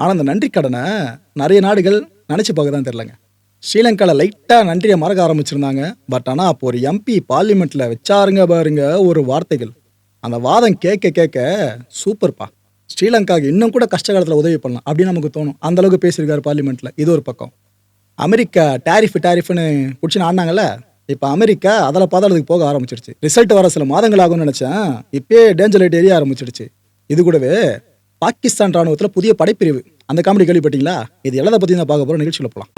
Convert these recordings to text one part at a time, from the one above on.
ஆனால் அந்த நன்றி கடனை நிறைய நாடுகள் நினச்சி பார்க்க தான் தெரிலங்க ஸ்ரீலங்காவில் லைட்டாக நன்றியை மறக்க ஆரம்பிச்சிருந்தாங்க. பட் ஆனால் அப்போ ஒரு எம்பி பார்லிமெண்ட்டில் வச்சாருங்க பாருங்க ஒரு வார்த்தைகள். அந்த வாதம் கேட்க கேட்க சூப்பர்ப்பா. ஸ்ரீலங்காவுக்கு இன்னும் கூட கஷ்ட காலத்தில் உதவி பண்ணலாம் அப்படின்னு நமக்கு தோணும். அந்த அளவுக்கு பேசியிருக்காரு பார்லிமெண்ட்டில் இது ஒரு பக்கம். அமெரிக்கா டேரிஃப் டேரிஃப்னு பிடிச்சின்னு ஆடினாங்கல்ல? இப்போ அமெரிக்கா அதில் பாதாளத்துக்கு போக ஆரம்பிச்சிருச்சு. ரிசல்ட் வர சில மாதங்கள் ஆகும்னு நினச்சேன். இப்பயே டேஞ்சர் லைட் எரிய ஆரம்பிச்சிடுச்சு இது கூடவே பாகிஸ்தான் ராணுவத்தில் புதிய படைப்பிரிவு. அந்த காமெடி கேள்விப்பட்டீங்களா? இது எல்லாத்தை பற்றி தான் பார்க்க போகிறோம் நிகழ்ச்சியில் போகலாம்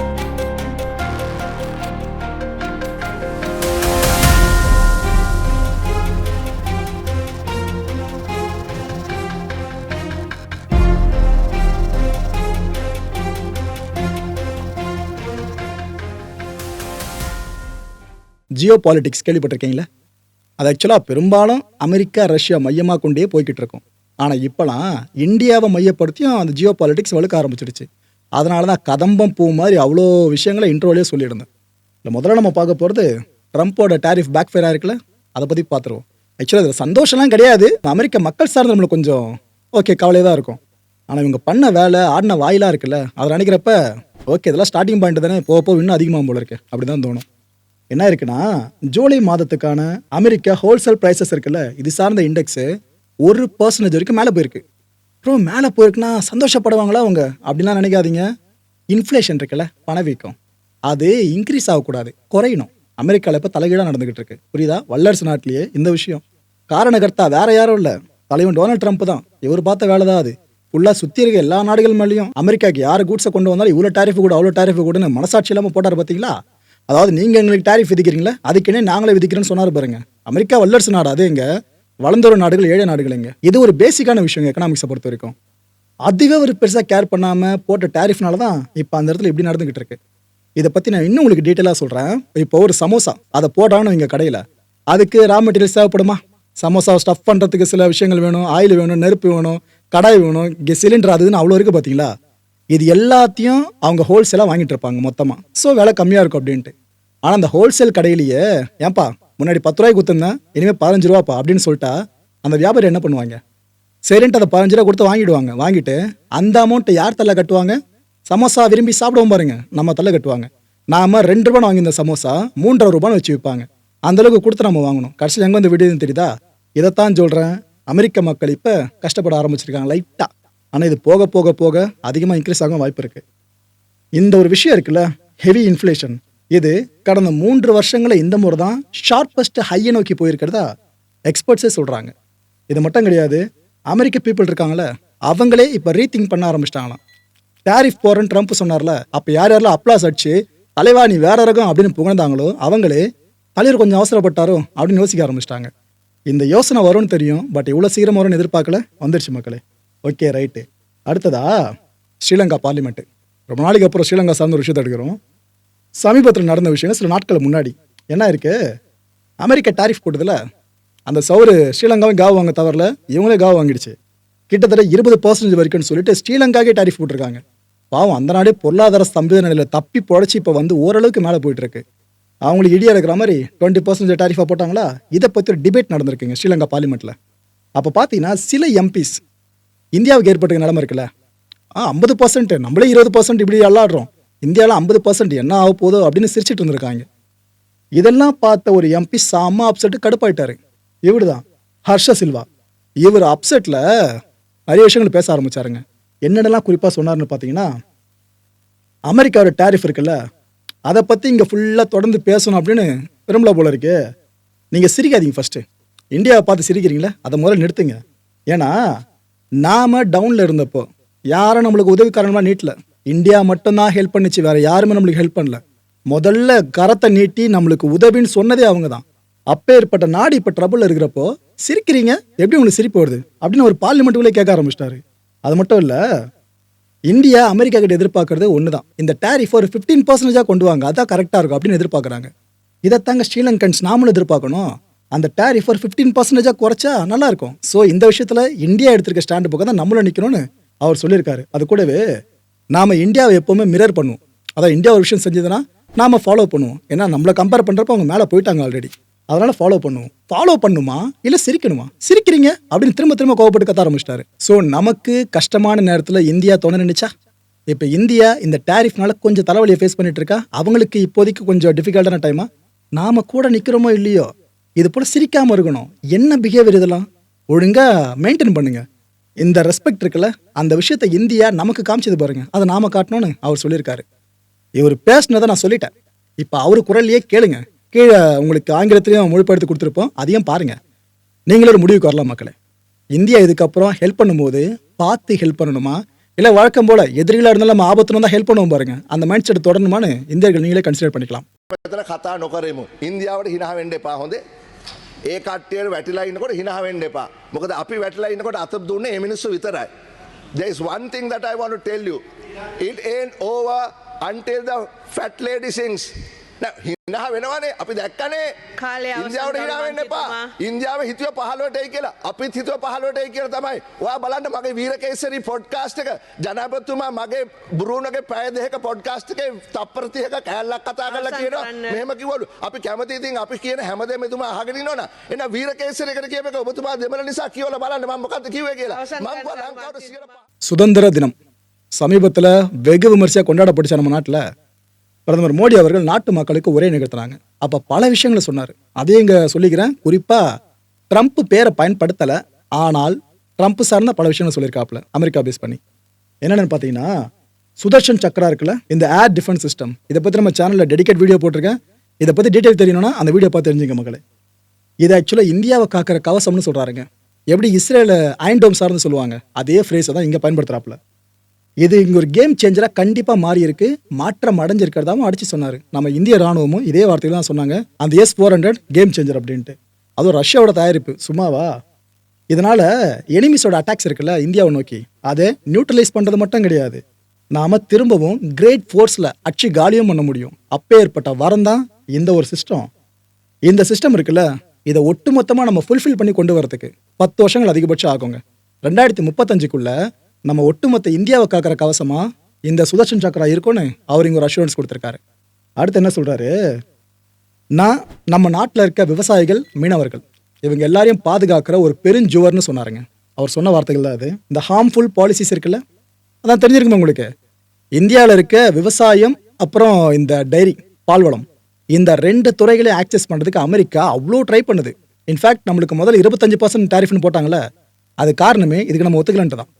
ஜியோ பாலிட்டிக்ஸ் கேள்விப்பட்டிருக்கீங்களா? அது ஆக்சுவலாக பெரும்பாலும் அமெரிக்கா ரஷ்யா மையமாக கொண்டே போய்கிட்டு இருக்கும். ஆனால் இப்போலாம் இந்தியாவை மையப்படுத்தியும் அந்த ஜியோ பாலிட்டிக்ஸ் வலுக்க ஆரம்பிச்சிடுச்சு. அதனால தான் கதம்பம் பூ மாதிரி அவ்வளோ விஷயங்களை இன்ட்ரோலேயே சொல்லியிருந்தேன். இல்லை முதல்ல நம்ம பார்க்க போகிறது ட்ரம்ப்போட டேரிஃப் பேக் ஃபேராக இருக்குல்ல அதை பற்றி பார்த்துருவோம். ஆக்சுவலாக அதில் சந்தோஷம்லாம் கிடையாது. அமெரிக்க மக்கள் சார்ந்து நம்மளுக்கு கொஞ்சம் ஓகே கவலையாக தான் இருக்கும். ஆனால் இவங்க பண்ண வேலை ஆடின வாயிலாக இருக்குல்ல? அதை நினைக்கிறப்ப ஓகே இதெல்லாம் ஸ்டார்டிங் பாயிண்ட் தானே? போக போக இன்னும் அதிகமாக போல இருக்கு. அப்படி தான் தோணும். என்ன இருக்குன்னா ஜூலை மாதத்துக்கான அமெரிக்கா ஹோல்சேல் ப்ரைஸஸ் இருக்குல்ல? இது சார்ந்த இண்டெக்ஸு ஒரு பர்சன்டேஜ் வரைக்கும் மேலே போயிருக்கு. அப்புறம் மேலே போயிருக்குன்னா சந்தோஷப்படுவாங்களா அவங்க? அப்படிலாம் நினைக்காதீங்க. இன்ஃப்ளேஷன் இருக்குல்ல பணவீக்கம். அது இன்க்ரீஸ் ஆகக்கூடாது குறையணும். அமெரிக்காவில் இப்போ தலைகீழாக நடந்துகிட்டு இருக்கு. புரியுதா? வல்லரசு நாட்டிலேயே இந்த விஷயம். காரணகர்த்தா வேற யாரும் இல்லை. தலைவன் டொனால்ட் ட்ரம்ப் தான். இவர் பார்த்த வேலை தான் அது. ஃபுல்லாக சுற்றி இருக்க எல்லா நாடுகள் மேலேயும் அமெரிக்காக்கு யார் கூட்ஸை கொண்டு வந்தாலும் இவ்வளோ டேரிஃப் கூட அவ்வளோ டேரிஃப் கூடன்னு மனசாட்சி இல்லாமல் போட்டார் பார்த்தீங்களா அதாவது நீங்கள் எங்களுக்கு டேரிஃப் விதிக்கிறீங்களா அதுக்குன்னே நாங்களே விதிக்கிறேன்னு சொன்னார் பாருங்க. அமெரிக்கா வல்லரசு நாடு அது எங்கே? வளர்ந்தோர நாடுகள் ஏழை நாடுகளுங்க இது ஒரு பேசிக்கான விஷயங்க எக்கனாமிக்ஸை பொறுத்த வரைக்கும். அதுவே ஒரு பெருசாக கேர் பண்ணாமல் போட்ட டேரிஃப்னால தான் இப்போ அந்த இடத்துல இப்படி நடந்துகிட்டு இருக்கு. இதை பற்றி நான் இன்னும் உங்களுக்கு டீட்டெயிலாக சொல்கிறேன் இப்போ ஒரு சமோசா அதை போட்டான்னு இங்கே கடையில். அதுக்கு ரா மெட்டீரியல்ஸ் தேவைப்படுமா? சமோசாவை ஸ்டஃப் பண்ணுறதுக்கு சில விஷயங்கள் வேணும். ஆயில் வேணும் நெருப்பு வேணும் கடாய் வேணும். இங்கே சிலிண்டர் அதுன்னு அவ்வளோ இருக்குது பார்த்தீங்களா இது எல்லாத்தையும் அவங்க ஹோல்சேலாக வாங்கிட்டு இருப்பாங்க மொத்தமாக ஸோ விலை கம்மியாக இருக்கும் அப்படின்ட்டு. ஆனால் அந்த ஹோல்சேல் கடையிலேயே ஏன்பா முன்னாடி பத்து ரூபாய்க்கு கொடுத்துருந்தேன் இனிமேல் பதினஞ்சு ரூபாப்பா அப்படின்னு சொல்லிட்டா அந்த வியாபாரி என்ன பண்ணுவாங்க? சரின்ட்டு அதை பதினஞ்சு ரூபா கொடுத்து வாங்கிடுவாங்க. வாங்கிட்டு அந்த அமௌண்ட்டை யார் தள்ள கட்டுவாங்க? சமோசா விரும்பி சாப்பிடுவோம் பாருங்க. நம்ம தள்ள கட்டுவாங்க. நாம ரெண்டு ரூபான்னு வாங்கியிருந்த சமோசா மூன்றரை ரூபான்னு வச்சு விற்பாங்க அந்த அளவுக்கு கொடுத்து நம்ம வாங்கணும். கடைசியில் எங்கே வந்து விடுதுன்னு தெரியுதா? இதைத்தான் சொல்கிறேன் அமெரிக்க மக்கள் இப்போ கஷ்டப்பட ஆரம்பிச்சிருக்காங்க லைட்டாக ஆனால் இது போக போக போக அதிகமாக இன்க்ரீஸ் ஆகும் வாய்ப்பு இருக்குது இந்த ஒரு விஷயம் இருக்குல்ல ஹெவி இன்ஃப்ளேஷன் இது கடந்த மூன்று வருஷங்களில் இந்த முறை தான் ஷார்ப்பஸ்ட் ஹையை நோக்கி போயிருக்கிறதா எக்ஸ்பர்ட்ஸே சொல்கிறாங்க இது மட்டும் கிடையாது அமெரிக்க பீப்புள் இருக்காங்களே அவங்களே இப்போ ரீதிங்க் பண்ண ஆரம்பிச்சிட்டாங்களாம். டேரிஃப் போறேன்னு ட்ரம்ப் சொன்னார்ல அப்போ யார் யாரெல்லாம் அப்ளாஸ் அடிச்சு தலைவா நீ வேற ரகம் அப்படின்னு புகழ்ந்தாங்களோ அவங்களே தலைவர் கொஞ்சம் அவசரப்பட்டாரோ அப்படின்னு யோசிக்க ஆரம்பிச்சிட்டாங்க. இந்த யோசனை வரும்னு தெரியும் பட் இவ்வளோ சீக்கிரம் வரும்னு எதிர்பார்க்கல வந்துருச்சு மக்களே. ஓகே ரைட்டு அடுத்ததா ஸ்ரீலங்கா பார்லிமெண்ட்டு ரொம்ப நாளைக்கு அப்புறம் ஸ்ரீலங்கா சார்ந்த ஒரு விஷயத்தை எடுக்கிறோம். சமீபத்தில் நடந்த விஷயம் சில நாட்கள் முன்னாடி. என்ன இருக்கு? அமெரிக்கா டாரிஃப் கூட்டத்தில் அந்த சவுரு ஸ்ரீலங்காவும் காவு வாங்க தவறல இவங்களே காவு வாங்கிடுச்சு. கிட்டத்தட்ட இருபது பர்சன்டேஜ் வரைக்கும்னு சொல்லிட்டு ஸ்ரீலங்காக்கே டாரிஃப் போட்டிருக்காங்க. பாவம் அந்த நாடே பொருளாதார ஸ்தம்பித நிலையில் தப்பி பொழைச்சி இப்போ வந்து ஓரளவுக்கு மேலே போயிட்டுருக்கு. அவங்களுக்கு இடியா இருக்கிற மாதிரி டுவெண்ட்டி பர்சன்டேஜ் டாரிஃபாக போட்டாங்களா? இதை பற்றி ஒரு டிபேட் நடந்திருக்குங்க ஸ்ரீலங்கா பார்லிமெண்ட்டில் அப்போ பார்த்தீங்கன்னா சில எம்பிஸ் இந்தியாவுக்கு ஏற்பட்ட நிலமை இருக்குல்ல. ஆ ஐம்பது பர்சன்ட் நம்மளே இருபது பர்சன்ட் இப்படி அல்லாடுறோம். இந்தியாவில் ஐம்பது பர்சன்ட் என்ன ஆக போதோ அப்படின்னு சிரிச்சிட்டு இருந்திருக்காங்க. இதெல்லாம் பார்த்த ஒரு எம்பி செம்ம அப்செட்டு கடுப்பாயிட்டாரு. இவரு தான் ஹர்ஷ சில்வா. இவர் அப்செட்டில் நிறைய விஷயங்கள் பேச ஆரம்பிச்சாருங்க. என்னென்னலாம் குறிப்பாக சொன்னார்னு பார்த்தீங்கன்னா அமெரிக்காவோட டேரிஃப் இருக்குல்ல அதை பற்றி இங்கே ஃபுல்லாக தொடர்ந்து பேசணும் அப்படின்னு விரும்பல போல இருக்கு. நீங்கள் சிரிக்காதீங்க ஃபஸ்ட்டு இந்தியாவை பார்த்து சிரிக்கிறீங்களே அதை முதல்ல நிறுத்துங்க. ஏன்னா நாம் டவுனில் இருந்தப்போ யாரும் நம்மளுக்கு உதவி காரணமாக நீட்டில். இந்தியா மட்டும்தான் ஹெல்ப் பண்ணுச்சு வேற யாருமே நம்மளுக்கு ஹெல்ப் பண்ணல. முதல்ல கரத்தை நீட்டி நம்மளுக்கு உதவின்னு சொன்னதே அவங்க தான். அப்பேற்பட்ட நாடு இப்போ ட்ரபுள் இருக்கிறப்போ சிரிக்கிறீங்க எப்படி உங்களுக்கு சிரிப்பு வருது? அப்படின்னு ஒரு பார்லிமெண்ட்டுக்குள்ளே கேட்க ஆரம்பிச்சிட்டாரு. அது மட்டும் இல்லை இந்தியா அமெரிக்கா கிட்ட எதிர்பார்க்கறது ஒன்று தான் இந்த டேரிஃப் ஒரு ஃபிஃப்டீன் பர்சன்டேஜாக கொண்டு வாங்க அதான் கரெக்டாக இருக்கும் அப்படின்னு எதிர்பார்க்குறாங்க. இதைத்தாங்க ஸ்ரீலங்கன்ஸ் நாமளும் எதிர்பார்க்கணும். அந்த டேரிஃப் ஒரு ஃபிஃப்டீன் பர்சன்டேஜாக குறைச்சா நல்லா இருக்கும். ஸோ இந்த விஷயத்தில் இந்தியா எடுத்திருக்க ஸ்டாண்டு பக்கம் தான் நம்மளும் நிற்கணும்னு அவர் சொல்லியிருக்காரு. அது கூடவே நாம் இந்தியாவை எப்போவுமே மிரர் பண்ணுவோம். அதான் இந்தியா ஒரு விஷயம் செஞ்சதுன்னா நாம் ஃபாலோ பண்ணுவோம். ஏன்னா நம்மளை கம்பேர் பண்ணுறப்ப அவங்க மேலே போயிட்டாங்க ஆல்ரெடி அதனால் ஃபாலோ பண்ணுவோம். ஃபாலோ பண்ணுமா? இல்லை சிரிக்கணுமா? சிரிக்கிறீங்க அப்படின்னு திரும்ப திரும்ப கோவப்பட்டு கத்த ஆரம்பிச்சிட்டாரு. ஸோ நமக்கு கஷ்டமான நேரத்தில் இந்தியா தோண நினைச்சா? இப்போ இந்தியா இந்த டேரிஃப்னால கொஞ்சம் தலைவலியை ஃபேஸ் பண்ணிட்டு இருக்கா? அவங்களுக்கு இப்போதைக்கு கொஞ்சம் டிஃபிகல்ட்டான டைமா நாம கூட நிற்கிறோமோ இல்லையோ? இது போல சிரிக்காமல் இருக்கணும். என்ன பிஹேவியர் இதெல்லாம்? ஒழுங்காக மெயின்டைன் பண்ணுங்கள் இந்த ரெஸ்பெக்ட் இருக்குல்ல அந்த விஷயத்தை இந்தியா நமக்கு காமிச்சது பாருங்க. அதை நாம காட்டணும்னு அவர் சொல்லியிருக்காரு. இவர் பேசினதை நான் சொல்லிட்டேன். இப்போ அவர் குரல்லையே கேளுங்க. கீழே உங்களுக்கு ஆங்கிலத்திலையும் மொழிபெடுத்து கொடுத்துருப்போம். அதையும் பாருங்க. நீங்களே ஒரு முடிவுக்கு வரலாம் மக்களே. இந்தியா இதுக்கப்புறம் ஹெல்ப் பண்ணும்போது பார்த்து ஹெல்ப் பண்ணணுமா? இல்லை வழக்கம் போல எதிரிகளாக இருந்தாலும் நம்ம ஆபத்துன்னு தான் ஹெல்ப் பண்ணுவோம் பாருங்க. அந்த மைண்ட் செட் தொடரணுமான்னு இந்தியர்கள் நீங்களே கன்சிடர் பண்ணிக்கலாம். இந்தியாவோட ஹினா வேண்டே பா ඒ කට්ටියට වැටිලා ඉන්නකොට හිනා වෙන්න එපා. මොකද අපි වැටිලා ඉන්නකොට අත දුන්නේ ඒ මිනිස්සු විතරයි. There is one thing that I want to tell you. It ain't over until the fat lady sings. Now, හිනා වෙනවනේ අපි දැක්කනේ කාලය අවසන් ඉන්දියාවට හිනා වෙන්න එපා. ගෞරවන්තතුමා. ඉන්දියාව හිතුව 15ට එයි කියලා. අපිත් හිතුව 15ට එයි කියලා තමයි. ඔයා බලන්න මගේ වීරකේසරි පොඩ්කාස්ට් එක ජනාධිපතිතුමා මගේ බුරුණගේ පැය දෙකක පොඩ්කාස්ට් එකේ තප්පර 30ක කෑල්ලක් කතා කරලා අවසන් කියනවා. කරන්න. මෙහෙම කිව්වලු අපි කැමති ඉතින් අපි කියන හැමදේම එතුමා අහගෙන ඉන්නවනේ. එහෙනම් වීරකේසරිකට කියපේක ඔබතුමා දෙමළ නිසා කියවලා බලන්න මම මොකද්ද කිව්වේ කියලා. අවසන් මම කරන්න කිව්වා ලංකාවට සම්මානය. 100 சுதந்திர தினம் சமீபத்தில் வெகு விமர்சையாக கொண்டாடப்பட்டுச்சு நம்ம நாட்டில் பிரதமர் மோடி அவர்கள் நாட்டு மக்களுக்கு உரை நிகழ்த்தினாங்க. அப்போ பல விஷயங்களை சொன்னார். அதையும் இங்கே சொல்லிக்கிறேன். குறிப்பாக ட்ரம்ப் பேரை பயன்படுத்தலை. ஆனால் ட்ரம்ப் சார்ந்த பல விஷயங்கள் சொல்லியிருக்காப்புல. அமெரிக்கா பேஸ் பண்ணி. என்னென்னு பார்த்தீங்கன்னா சுதர்ஷன் சக்ரா இருக்குல்ல இந்த ஏர் டிஃபென்ஸ் சிஸ்டம். இதை பற்றி நம்ம சேனலில் டெடிகேட் வீடியோ போட்டிருக்கேன். இதை பற்றி டீட்டெயில் தெரியணும்னா அந்த வீடியோ பார்த்து தெரிஞ்சுங்க மக்களே. இது ஆக்சுவலாக இந்தியாவை காக்கிற கவசம்னு சொல்கிறாருங்க எப்படி இஸ்ரேல அயன்டோம் சார்ந்து சொல்லுவாங்க. அதே ஃப்ரேஸை தான் இங்கே பயன்படுத்துகிறாப்புல இது இங்கே ஒரு கேம் சேஞ்சராக கண்டிப்பாக மாறி இருக்கு. மாற்றம் அடைஞ்சிருக்கிறதாவும் அடிச்சு சொன்னார். நம்ம இந்திய ராணுவமும் இதே வார்த்தையில் தான் சொன்னாங்க. அந்த S four hundred game changer அப்படின்ட்டு. அதுவும் ரஷ்யாவோட தயாரிப்பு. சும்மாவா? இதனால் எனிமிஸோட அட்டாக்ஸ் இருக்குல்ல இந்தியாவை நோக்கி. அதை நியூட்ரலைஸ் பண்ணுறது மட்டும் கிடையாது. நாம் திரும்பவும் கிரேட் ஃபோர்ஸில் அச்சு காலியும் பண்ண முடியும். அப்பேற்பட்ட வரம் தான் இந்த ஒரு சிஸ்டம் இந்த சிஸ்டம் இருக்குல்ல இதை ஒட்டுமொத்தமாக நம்ம ஃபுல்ஃபில் பண்ணி கொண்டு வரதுக்கு பத்து வருஷங்கள் அதிகபட்சம் ஆகுங்க. ரெண்டாயிரத்தி முப்பத்தஞ்சுக்குள்ளே நம்ம ஒட்டுமொத்த இந்தியாவை காக்கிற கவசமா? இந்த சுதர்ஷன் சக்கரா இருக்கும்னு அவர் இங்க ஒரு அஷூரன்ஸ் கொடுத்துருக்காரு. அடுத்து என்ன சொல்றாரு? நான் நம்ம நாட்டில் இருக்க விவசாயிகள் மீனவர்கள். இவங்க எல்லாரையும் பாதுகாக்கிற ஒரு பெருஞ்சுவர்னு சொன்னாருங்க. அவர் சொன்ன வார்த்தைகள் தான் அது. இந்த ஹார்ம்ஃபுல் பாலிசிஸ் இருக்குல்ல? அதான் தெரிஞ்சிருக்குமா உங்களுக்கு? இந்தியாவில் இருக்க விவசாயம் அப்புறம் இந்த டைரி பால்வளம். இந்த ரெண்டு துறைகளையும் ஆக்சஸ் பண்ணுறதுக்கு அமெரிக்கா அவ்வளோ ட்ரை பண்ணுது. இன்ஃபேக்ட் நம்மளுக்கு முதல்ல இருபத்தஞ்சு பர்சன்ட் டேரிஃப்னு போட்டாங்களே அது காரணமே இதுக்கு நம்ம ஒத்துக்கலன்ட்டு தான்.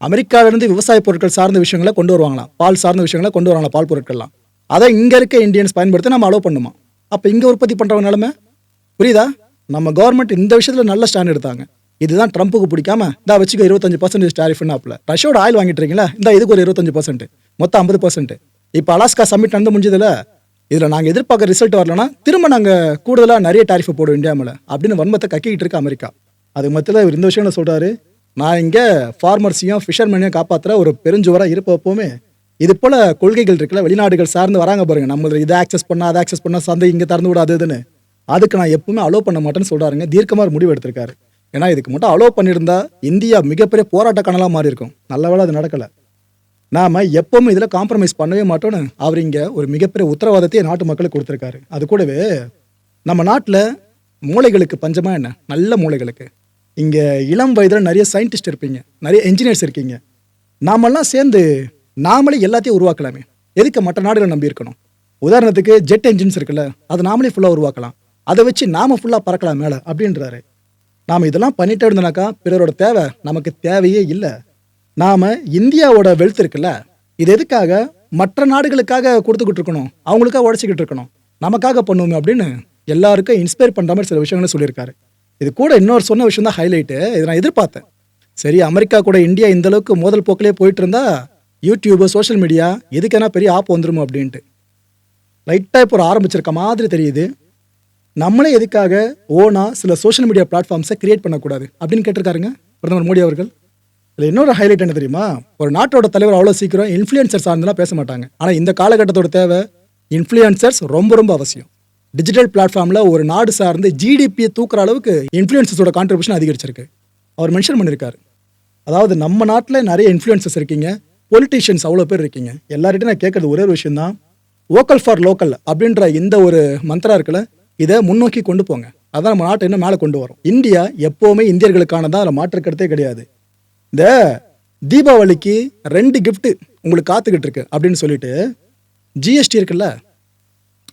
அமெரிக்காவிலேருந்து விவசாய பொருட்கள் சார்ந்த விஷயங்களை கொண்டு வருவாங்களாம். பால் சார்ந்த விஷயங்களை கொண்டு வருவாங்களா பால் பொருட்கள்லாம். அதை இங்கே இருக்க இந்தியன்ஸ் பயன்படுத்தி நம்ம அலோவ் பண்ணுமா? அப்போ இங்கே உற்பத்தி பண்ணுறவங்க நிலமை? புரியுதா? நம்ம கவர்மெண்ட் இந்த விஷயத்தில் நல்ல ஸ்டாண்ட் எடுத்தாங்க. இதுதான் ட்ரம்ப்புக்கு பிடிக்காம இந்த வச்சுக்க இருபத்தஞ்சு பர்சன்டேஜ் டாரிஃப்னு அப்பல ரஷ்யோட ஆயில் வாங்கிட்டு இருக்கீங்களா இந்த இதுக்கு ஒரு இருபத்தஞ்சு பர்சன்ட் மொத்தம் ஐம்பது பர்சன்ட் இப்போ அலாஸ்கா சமிட் நடந்து முடிஞ்சதில் இதில் நாங்கள் எதிர்பார்க்க ரிசல்ட் வரலனா திரும்ப நாங்கள் கூடுதலாக நிறைய டாரிஃபை போடுவோம் இந்தியா மேலே அப்படின்னு வன்மத்தை கக்கிக்கிட்டு இருக்கு அமெரிக்கா. அது மத்தியில் இவர் இந்த விஷயம் சொல்கிறாரு நான் இங்கே ஃபார்மர்ஸையும் ஃபிஷர்மேனையும் காப்பாற்றுற ஒரு பெருஞ்சுவராக இருப்பப்போவுமே இது போல் கொள்கைகள் இருக்குல்ல வெளிநாடுகள் சார்ந்து வராங்க பாருங்கள் நம்ம இதை ஆக்சஸ் பண்ணால் அதை ஆக்சஸ் பண்ணால் சந்தை இங்கே திறந்து விடாது இதுன்னு. அதுக்கு நான் எப்பவுமே அலோவ் பண்ண மாட்டேன்னு சொல்கிறாருங்க தீர்க்கமாக முடிவு எடுத்திருக்காரு. ஏன்னா இதுக்கு மட்டும் அலோவ் பண்ணியிருந்தா இந்தியா மிகப்பெரிய போராட்ட கணலாக மாறி இருக்கும் நல்ல வேளை அது நடக்கலை. நாம் எப்பவுமே இதில் காம்ப்ரமைஸ் பண்ணவே மாட்டோம்னு அவர் இங்கே ஒரு மிகப்பெரிய உத்தரவாதத்தை நாட்டு மக்களுக்கு கொடுத்துருக்காரு. அது கூடவே நம்ம நாட்டில் மூளைகளுக்கு பஞ்சமாக என்ன? நல்ல மூளைகளுக்கு. இங்கே இளம் வயதில் நிறைய சயின்டிஸ்ட் இருப்பீங்க. நிறைய என்ஜினியர்ஸ் இருக்கீங்க. நாமெல்லாம் சேர்ந்து நாமளே எல்லாத்தையும் உருவாக்கலாமே. எதுக்கு மற்ற நாடுகளை நம்பி இருக்கணும்? உதாரணத்துக்கு ஜெட் என்ஜின்ஸ் இருக்குல்ல அதை நாமளே ஃபுல்லாக உருவாக்கலாம். அதை வச்சு நாம ஃபுல்லாக பறக்கலாம் மேலே அப்படின்றாரு. நாம் இதெல்லாம் பண்ணிட்டே இருந்தோம்னாக்கா பிறரோட தேவை நமக்கு தேவையே இல்லை. நாம இந்தியாவோட வெல்த் இருக்குல்ல இது எதுக்காக? மற்ற நாடுகளுக்காக கொடுத்துக்கிட்டு இருக்கணும். அவங்களுக்காக உடச்சிக்கிட்டு இருக்கணும். நமக்காக பண்ணுவோமே அப்படின்னு எல்லாருக்கும் இன்ஸ்பயர் பண்ணுற மாதிரி சில விஷயங்களை சொல்லியிருக்காரு. இது கூட இன்னொரு சொன்ன விஷயம் தான் ஹைலைட்டு இதை நான் எதிர்பார்த்தேன். சரி அமெரிக்கா கூட இந்தியா இந்த அளவுக்கு மோதல் போக்கிலே போயிட்டு இருந்தா யூடியூபு சோஷியல் மீடியா எதுக்கென்னா பெரிய ஆப் வந்துருமோ அப்படின்ட்டு. லைட்டாக இப்போ ஒரு ஆரம்பிச்சிருக்க மாதிரி தெரியுது. நம்மளே எதுக்காக ஓனா சில சோஷியல் மீடியா பிளாட்ஃபார்ம்ஸை கிரியேட் பண்ணக்கூடாது அப்படின்னு கேட்டிருக்காருங்க பிரதமர் மோடி அவர்கள். இதில் இன்னொரு ஹைலைட் என்ன தெரியுமா? ஒரு நாட்டோட தலைவர் அவ்வளோ சீக்கிரம் இன்ஃப்ளூயன்சர்ஸ் ஆனதுலாம் பேச மாட்டாங்க. ஆனால் இந்த காலகட்டத்தோட தேவை இன்ஃப்ளூயன்சர்ஸ் ரொம்ப ரொம்ப அவசியம். டிஜிட்டல் பிளாட்ஃபார்மில் ஒரு நாடு சார்ந்து ஜிடிபியை தூக்குற அளவுக்கு இன்ஃப்ளூயன்சஸோட கான்ட்ரிபியூஷன் அதிகரிச்சிருக்கு. அவர் மென்ஷன் பண்ணியிருக்காரு அதாவது நம்ம நாட்டில் நிறைய இன்ஃப்ளூயன்சஸ் இருக்கீங்க. பொலிட்டீஷியன்ஸ் அவ்வளோ பேர் இருக்கீங்க. எல்லார்கிட்டையும் நான் கேட்குறது ஒரே ஒரு விஷயம் தான் வோக்கல் ஃபார் லோக்கல் அப்படின்ற இந்த ஒரு மந்திரா இருக்குல்ல இதை முன்னோக்கி கொண்டு போங்க. அதான் நம்ம நாட்டை இன்னும் மேலே கொண்டு வரும். இந்தியா எப்போவுமே இந்தியர்களுக்கானதான் அதில் மாற்றுக்கிறதே கிடையாது. இந்த தீபாவளிக்கு ரெண்டு கிஃப்ட்டு உங்களுக்கு காத்துக்கிட்டு இருக்கு அப்படின்னு சொல்லிட்டு ஜிஎஸ்டி இருக்குல்ல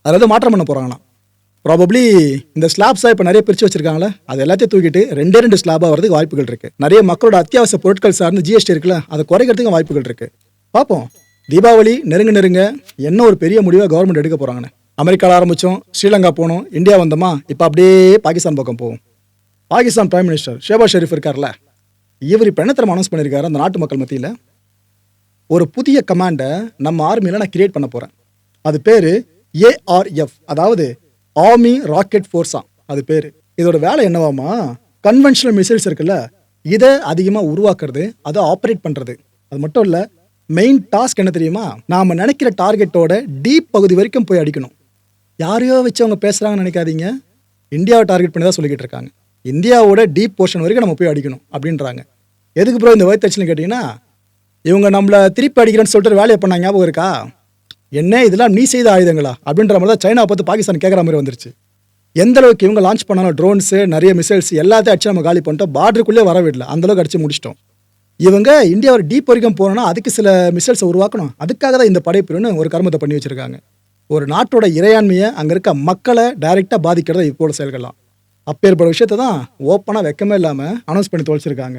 அதாவது மாற்றம் பண்ண போகிறாங்களாம் ப்ராபப்ளி இந்த ஸ்லாப்ஸாக இப்போ நிறைய பிரித்து வச்சிருக்காங்களே அது எல்லாத்தையும் தூக்கிட்டு ரெண்டே ரெண்டு ஸ்லாபாக வரதுக்கு வாய்ப்புகள் இருக்கு. நிறைய மக்களோட அத்தியாவசிய பொருட்கள் சார்ந்து ஜிஎஸ்டி இருக்குல்ல அதை குறைக்கிறதுக்கு வாய்ப்புகள் இருக்கு. பார்ப்போம் தீபாவளி நெருங்க நெருங்க என்ன ஒரு பெரிய முடிவை கவர்மெண்ட் எடுக்க போகிறாங்கன்னு அமெரிக்காவில் ஆரம்பித்தோம் ஸ்ரீலங்கா போனோம் இந்தியா வந்தோமா இப்போ அப்படியே பாகிஸ்தான் பக்கம் போவோம். பாகிஸ்தான் பிரைம் மினிஸ்டர் ஷேபா ஷெரீஃப் இருக்கார்ல இவர் இப்போ என்ன அனௌன்ஸ் பண்ணியிருக்காரு அந்த நாட்டு மக்கள் மத்தியில்? ஒரு புதிய கமாண்டை நம்ம ஆர்மியில் நான் கிரியேட் பண்ண போகிறேன் அது பேர் ஏஆர்எஃப் அதாவது ஆர்மி ராக்கெட் ஃபோர்ஸா அது பேர். இதோட வேலை என்னவாமா கன்வென்ஷனல் மிசைல்ஸ் இருக்குல்ல இதை அதிகமாக உருவாக்குறது அதை ஆப்ரேட் பண்ணுறது அது மட்டும் இல்லை மெயின் டாஸ்க் என்ன தெரியுமா? நாம் நினைக்கிற டார்கெட்டோட டீப் பகுதி வரைக்கும் போய் அடிக்கணும். யாரையோ வச்சு அவங்க பேசுகிறாங்கன்னு நினைக்காதீங்க. இந்தியாவை டார்கெட் பண்ணி தான் சொல்லிக்கிட்டு இருக்காங்க. இந்தியாவோட டீப் போர்ஷன் வரைக்கும் நம்ம போய் அடிக்கணும் அப்படின்றாங்க. எதுக்கு ப்ரோ இந்த வயிற்றுச்சுன்னு கேட்டிங்கன்னா இவங்க நம்மளை திருப்பி அடிக்கிறேன்னு சொல்லிட்டு வேலையை பண்ண ஞாபகம் இருக்கா? என்ன இதெல்லாம் நீ செய்த ஆயுதங்களா? அப்படின்ற மாதிரி தான் சைனா பார்த்து பாகிஸ்தான் கேட்குற மாதிரி வந்துருச்சு. எந்த அளவுக்கு இவங்க லான்ச் பண்ணாலும் ட்ரோன்ஸு நிறைய மிசைல்ஸ் எல்லாத்தையும் அடிச்சு நம்ம காலி பண்ணிட்டோம். பார்டருக்குள்ளே வர விடல. அந்தளவுக்கு அடிச்சு முடிச்சிட்டோம். இவங்க இந்தியாவோட டீப் வரைக்கும் போனோம்னா அதுக்கு சில மிசைல்ஸை உருவாக்கணும். அதுக்காக தான் இந்த படைப்பிரிவுன்னு ஒரு கர்மத்தை பண்ணி வச்சிருக்காங்க. ஒரு நாட்டோட இறையாண்மையை அங்கே இருக்க மக்களை டைரெக்டாக பாதிக்கிறத இப்போட செயல்கள்லாம். அப்பேற்பட்ட விஷயத்தை தான் ஓப்பனாக வெக்கமே இல்லாமல் அனௌன்ஸ் பண்ணி தொலைச்சிருக்காங்க.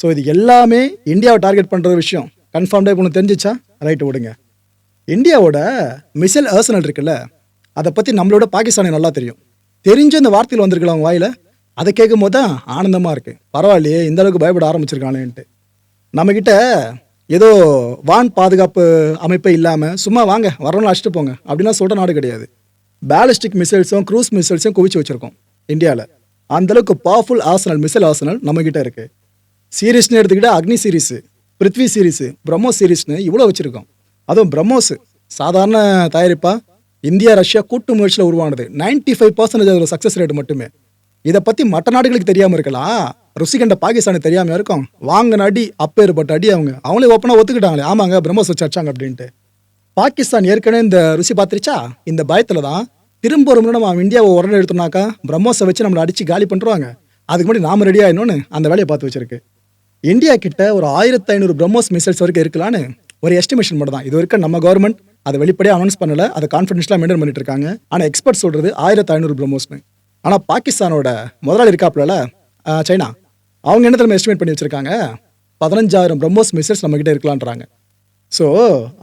ஸோ இது எல்லாமே இந்தியாவை டார்கெட் பண்ணுற விஷயம். கன்ஃபார்ம்டாக இப்போ தெரிஞ்சிச்சா? ரைட்டு விடுங்க இந்தியாவோட மிசைல் ஆர்சனல் இருக்குல்ல அதை பற்றி நம்மளோட பாகிஸ்தானுக்கு நல்லா தெரியும். தெரிஞ்ச இந்த வார்த்தையில் வந்திருக்கலாம் அவங்க வாயில். அதை கேட்கும் போது தான் ஆனந்தமாக இருக்குது பரவாயில்லையே இந்த அளவுக்கு பயப்பட ஆரம்பிச்சிருக்காங்களேன்ட்டு. நம்மக்கிட்ட ஏதோ வான் பாதுகாப்பு அமைப்பே இல்லாமல் சும்மா வாங்க வரணும் அழைச்சிட்டு போங்க அப்படிலாம் சொல்கிற நாடு கிடையாது. பேலிஸ்டிக் மிசைல்ஸும் க்ரூஸ் மிசைல்ஸும் குவிச்சு வச்சுருக்கோம் இந்தியாவில் அந்தளவுக்கு பவர்ஃபுல் ஆர்சனல் மிசைல் ஆர்சனல் நம்மக்கிட்ட இருக்குது சீரீஸ்னு எடுத்துக்கிட்டால் அக்னி சீரீஸு பிருத்வி சீரீஸு பிரம்மோ சீரீஸ்னு இவ்வளோ வச்சுருக்கோம். அதுவும் பிரம்மோஸ் சாதாரண தயாரிப்பா? இந்தியா ரஷ்யா கூட்டு முயற்சியில் உருவானது. 95% ஃபைவ் பர்சன்டேஜ் அதில் சக்ஸஸ் ரேட் மட்டுமே. இதை பற்றி மற்ற நாடுகளுக்கு தெரியாமல் இருக்கலாம் ருசி கண்ட பாகிஸ்தானுக்கு தெரியாமல் இருக்கும். வாங்கின அடி அப்பேற்பட்ட அடி அவங்க. அவங்களே ஓப்பனாக ஒத்துக்கிட்டாங்களே. ஆமாங்க பிரம்மோஸ் வச்சு அடிச்சாங்க அப்படின்ட்டு. பாகிஸ்தான் ஏற்கனவே இந்த ருசி பார்த்துருச்சா? இந்த பயத்தில் தான் திரும்ப ஒரு முறை நம்ம இந்தியாவை உடனே எடுத்தோம்னாக்கா பிரம்மோஸை வச்சு நம்மளை அடித்து காலி பண்ணுறாங்க அதுக்கு முன்னாடி நாம ரெடி ஆயிடணும்னு அந்த வேலையை பார்த்து வச்சிருக்கு. இந்தியா கிட்ட ஒரு ஆயிரத்தி ஐநூறு பிரம்மோஸ் மிசைல்ஸ் வரைக்கும் இருக்கலான்னு ஒரு எஸ்டிமேஷன் மட்டும் தான் இது வரைக்கும் நம்ம கவர்மெண்ட் அதை வெளிப்படையாக அனௌன்ஸ் பண்ணல. அதை கான்ஃபிடென்ஷியலாக மெயின்டைன் பண்ணிட்டு இருக்காங்க. ஆனால் எக்ஸ்பர்ட் சொல்றது ஆயிரத்தி ஐநூறு பிரம்மோஸ்னு ஆனால் பாகிஸ்தானோட முதலாளி இருக்காப்புல சைனா அவங்க என்ன தலைமை எஸ்டிமேட் பண்ணி வச்சிருக்காங்க? பதினஞ்சாயிரம் பிரம்மோஸ் மிசைல்ஸ் நம்ம கிட்ட இருக்கலான்றாங்க ஸோ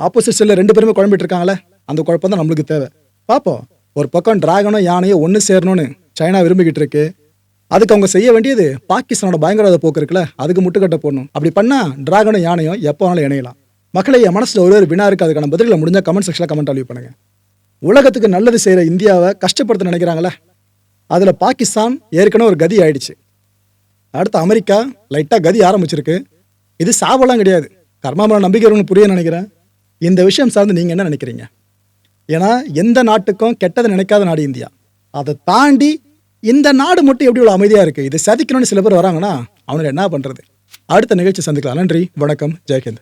ஆப்போசிட் சைடில் ரெண்டு பேருமே குழம்பிட்டு இருக்காங்களே. அந்த குழப்பம் தான் நம்மளுக்கு தேவை. பார்ப்போம் ஒரு பக்கம் டிராகனும் யானையும் ஒன்று சேரணும்னு சைனா விரும்பிக்கிட்டு இருக்கு. அதுக்கு அவங்க செய்ய வேண்டியது பாகிஸ்தானோட பயங்கரவாத போக்கு இருக்குல்ல அதுக்கு முட்டுக்கட்டை போடணும். அப்படி பண்ணால் டிராகனும் யானையும் எப்போ வேணாலும் இணையலாம். மக்களை என் மனசில் ஒரு ஒரு வினா இருக்குது அதுக்கான பதில்களை முடிஞ்சா கமெண்ட் செக்ஷனில் கமெண்ட் அழிவு பண்ணுங்க. உலகத்துக்கு நல்லது செய்கிற இந்தியாவை கஷ்டப்படுத்த நினைக்கிறாங்களே? அதில் பாகிஸ்தான் ஏற்கனவே ஒரு கதி ஆயிடுச்சு. அடுத்து அமெரிக்கா லைட்டாக கதி ஆரம்பிச்சிருக்கு. இது சாவெல்லாம் கிடையாது. கர்மாமல நம்பிக்கை புரிய நினைக்கிறேன். இந்த விஷயம் சார்ந்து நீங்கள் என்ன நினைக்கிறீங்க? ஏன்னா எந்த நாட்டுக்கும் கெட்டதை நினைக்காத நாடு இந்தியா. அதை தாண்டி இந்த நாடு மட்டும் எப்படி இவ்வளோ அமைதியாக இருக்குது இதை சதிக்கணும்னு சில பேர் வராங்கன்னா அவனுக்கு என்ன பண்ணுறது அடுத்த நிகழ்ச்சி சந்திக்கலாம். நன்றி வணக்கம் ஜெயஹிந்த்.